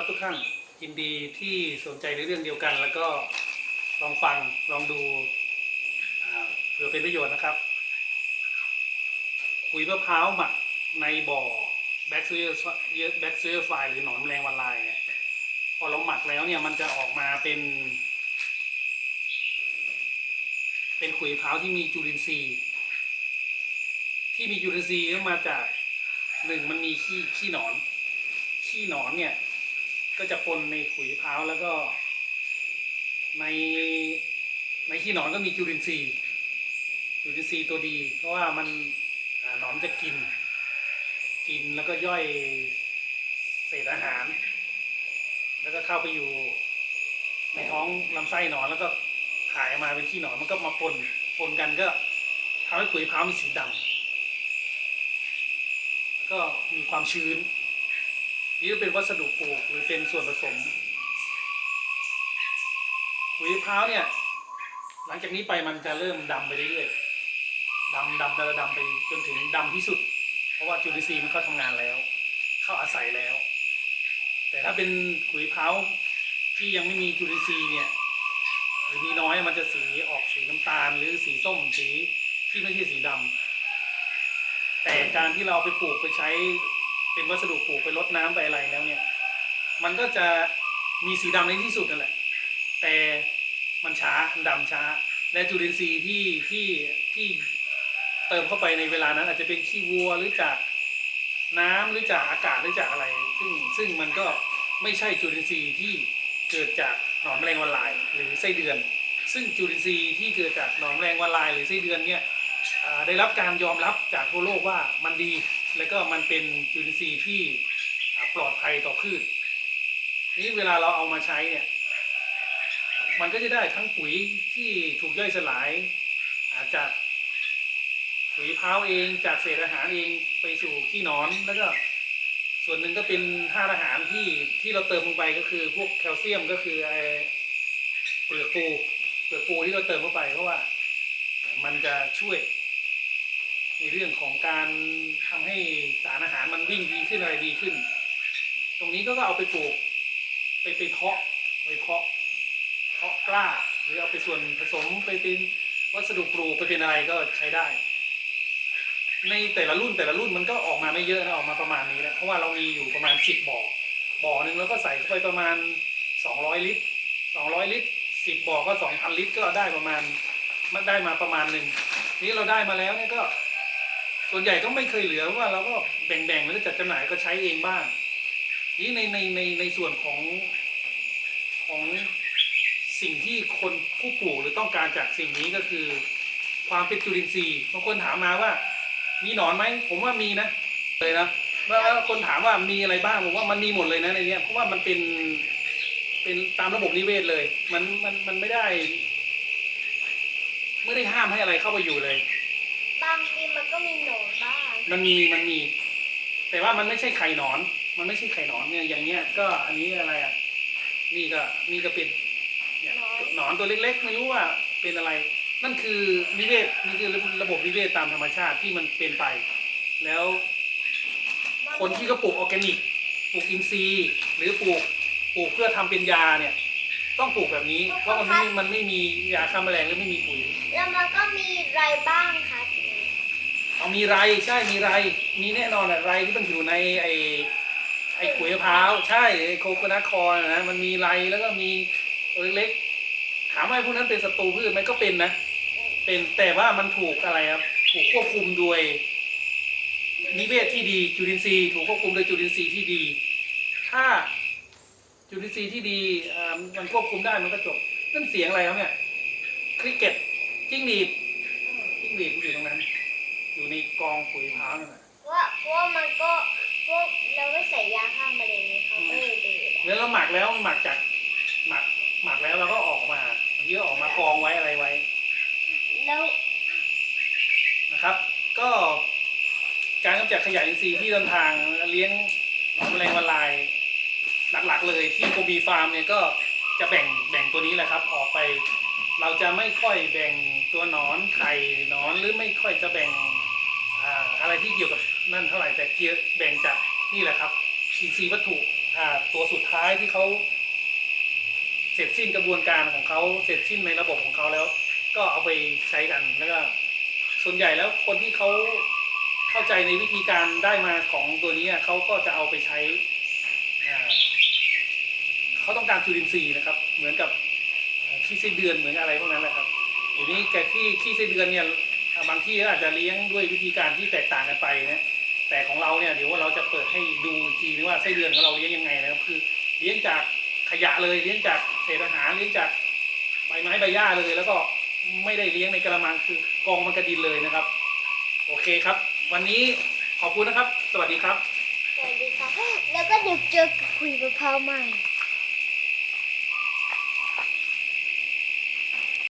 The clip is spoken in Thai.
ครับทุกท่านยินดีที่สนใจในเรื่องเดียวกัน แล้วก็ลองฟังลองดูเผื่อเป็นประโยชน์นะครับขุยมะพร้าวหมักในบ่อแบคทีเรียแบคทีเรียไฟหรือหนอนแมลงวันลายเนี่ยพอเราหมักแล้วเนี่ยมันจะออกมาเป็น เป็นขุยมะพร้าวที่มีจุลินทรีย์ ที่มีจุลินทรีย์มาจากหนึ่งมันมีขี้ขี้หนอน ขี้หนอนเนี่ย ก็จะปนในขุยมะพร้าวแล้วก็ในในขี้หนอนก็มีจุลินทรีย์จุลินทรีย์ตัวดี เพราะว่ามันหนอนจะกิน กินแล้วก็ย่อยเศษอาหาร แล้วก็เข้าไปอยู่ในท้องลำไส้หนอนแล้วก็ถ่ายมาเป็นขี้หนอนมันก็มาปนปนกันก็ทำให้ขุยมะพร้าวมีสีดำแล้วก็มีความชื้น นี่ก็เป็นวัสดุปลูกหรือเป็นส่วนผสมขุยมะพร้าวเนี่ย หลังจากนี้ไปมันจะเริ่มดำไปเรื่อยๆดำดำดำดำไปจนถึงดำที่สุด เพราะว่าจุลินทรีย์มันเข้าทำงานแล้ว เข้าอาศัยแล้ว แต่ถ้าเป็นขุยมะพร้าวที่ยังไม่มีจุลินทรีย์เนี่ยหรือมีน้อยมันจะสีออกสีน้ำตาล หรือสีส้มสีที่ไม่ใช่สีดำแต่การที่เราไปปลูกไปใช้ เป็นวัสดุปลูกไปรดน้ำไปอะไรแล้วเนี่ย มันก็จะมีสีดำในที่สุดนั่นแหละ แต่มันช้ามันดำช้า และจุลินทรีย์ที่ที่ที่เติมเข้าไปในเวลานั้น อาจจะเป็นขี้วัวหรือจากน้ำหรือจากอากาศหรือจากอะไร ซึ่งซึ่งมันก็ไม่ใช่จุลินทรีย์ที่เกิดจากหนอนแมลงวันลายหรือไส้เดือน ซึ่งจุลินทรีย์ที่เกิดจากหนอนแมลงวันลายหรือไส้เดือนเนี่ยได้รับการยอมรับจากทั่วโลกว่ามันดี และก็มันเป็นจุลินทรีย์ที่ปลอดภัยต่อพืชนี่เวลาเราเอามาใช้เนี่ย มันก็จะได้ทั้งปุ๋ยที่ถูกย่อยสลายอาจจะปุ๋ยมะพร้าวเองจากเศษอาหารเองไปสู่ขี้นอนแล้วก็ส่วนหนึ่งก็เป็นธาตุอาหารที่ที่เราเติมลงไปก็คือพวกแคลเซียมก็คือไอเปลือกปูเปลือกปูที่เราเติมเข้าไปเพราะว่ามันจะช่วย ในเรื่องของการทำให้สารอาหารมันวิ่งดีขึ้นอะไรดีขึ้น ตรงนี้ก็เอาไปปลูก ไปไปเพาะไปเพาะเพาะกล้า หรือเอาไปส่วนผสมไปเป็นวัสดุปลูกไปเป็นอะไรก็ใช้ได้ ในแต่ละรุ่นแต่ละรุ่นมันก็ออกมาไม่เยอะนะออกมาประมาณนี้แหละเพราะว่าเรามีอยู่ประมาณสิบบ่อบ่อหนึ่งแล้วก็ใส่เข้าไปประมาณสองร้อยลิตรสองร้อยลิตรสิบบ่อก็สองพันลิตรก็ได้ประมาณมันได้มาประมาณหนึ่งนี้เราได้มาแล้วเนี่ยก็ ส่วนใหญ่ก็ไม่เคยเหลือเพราะว่าเราก็แบ่งๆแล้วก็จัดจำหน่ายก็ใช้เองบ้างนี่ในในในในส่วนของของสิ่งที่คนผู้ปลูกหรือต้องการจากสิ่งนี้ก็คือ ความเป็นจุลินทรีย์บางคนถามมาว่า มีหนอนไหมผมว่ามีนะเลยนะว่าว่าคนถามว่ามีอะไรบ้างผมว่ามันมีหมดเลยนะในเนี้ยเพราะว่ามันเป็นเป็นตามระบบนิเวศเลย มันมันมันไม่ได้ ไม่ได้ห้ามให้อะไรเข้าไปอยู่เลย บางทีมันก็มีหนอนบ้างมันมีมันมี แต่ว่ามันไม่ใช่ไข่หนอน มันไม่ใช่ไข่หนอนเนี่ยอย่างเงี้ยก็อันนี้อะไรอะนี่ก็นี่ก็เป็นเนี่ยหนอนตัวเล็กๆ ไม่รู้ว่าเป็นอะไร นั่นคือนิเวศนี่คือระบบนิเวศตามธรรมชาติที่มันเป็นไป แล้ว คนที่ก็ปลูกออร์แกนิกปลูกอินทรีย์ หรือปลูกปลูกเพื่อทำเป็นยาเนี่ย ต้องปลูกแบบนี้ เพราะมันไม่มันไม่มียาฆ่าแมลงหรือไม่มีปุ๋ยแล้วมันก็มีไรบ้างคะทีนี้ เอามีไรใช่มีไรมีแน่นอนอะไรที่มันอยู่ในไอไอขุยมะพร้าวใช่ไอ้โคโคนัทคอร์นนะมันมีไรแล้วก็มีตัวเล็กๆถามว่าพวกนั้นเป็นศัตรูพืชไหมก็เป็นนะเป็นแต่ว่ามันถูกอะไรครับถูกควบคุมโดยนิเวศที่ดีจุลินทรีย์ถูกควบคุมโดยจุลินทรีย์ที่ดี ถ้าจุลินทรีย์ที่ดีมันควบคุมได้มันก็จบนั่นเสียงอะไรครับเนี่ยคริกเก็ตจิ้งหรีดจิ้งหรีดอยู่ตรงนั้น อยู่ในกองปุ๋ยมะพร้าวนั่นแหละเพราะว่าเพราะว่ามันก็พวกเราไม่ใส่ยาฆ่าแมลงนี่เขาก็เลยดื้อแล้วเราหมักแล้วหมักจากหมักหมักแล้วเราก็ออกมาบางทีก็ออกมากองไว้อะไรไว้แล้วนะครับ ก็การกำจัดขยะอินทรีย์ที่เดินทางเลี้ยงหนอนแมลงวันลาย หลักๆ เลยที่โกบีฟาร์มเนี่ยก็จะแบ่งแบ่งตัวนี้แหละครับ ออกไป เราจะไม่ค่อยแบ่งตัวหนอนไข่หนอนหรือไม่ค่อยจะแบ่งอ่าอะไร ที่เกี่ยวกับนั่นเท่าไหร่แต่เกี่ยวแบ่งจากนี่แหละครับอินทรีย์วัตถุอ่าตัวสุดท้ายที่เขาเสร็จสิ้นกระบวนการของเขาเสร็จสิ้นในระบบของเขาแล้ว ก็เอาไปใช้กันแล้วก็ส่วนใหญ่แล้วคนที่เขาเข้าใจในวิธีการได้มาของตัวนี้เขาก็จะเอาไปใช้อ่าเขาต้องการจุลินทรีย์นะครับ เหมือนกับขี้ไส้เดือนเหมือนอะไรพวกนั้นแหละครับทีนี้แกขี้ขี้ไส้เดือนเนี่ย บางที่ก็อาจจะเลี้ยงด้วยวิธีการที่แตกต่างกันไปนะแต่ของเราเนี่ยเดี๋ยวว่าเราจะเปิดให้ดูอีกทีนึงว่าไส้เดือนของเราเลี้ยงยังไงนะครับคือเลี้ยงจากขยะเลยเลี้ยงจากเศษอาหารเลี้ยงจากใบไม้ใบหญ้าเลย แล้วก็ไม่ได้เลี้ยงในกระมังคือกองมันกระดินเลยนะครับ โอเคครับ วันนี้ขอบคุณนะครับ สวัสดีครับ สวัสดีค่ะแล้วก็เดี๋ยวเจอกับคุยมะพร้าวใหม่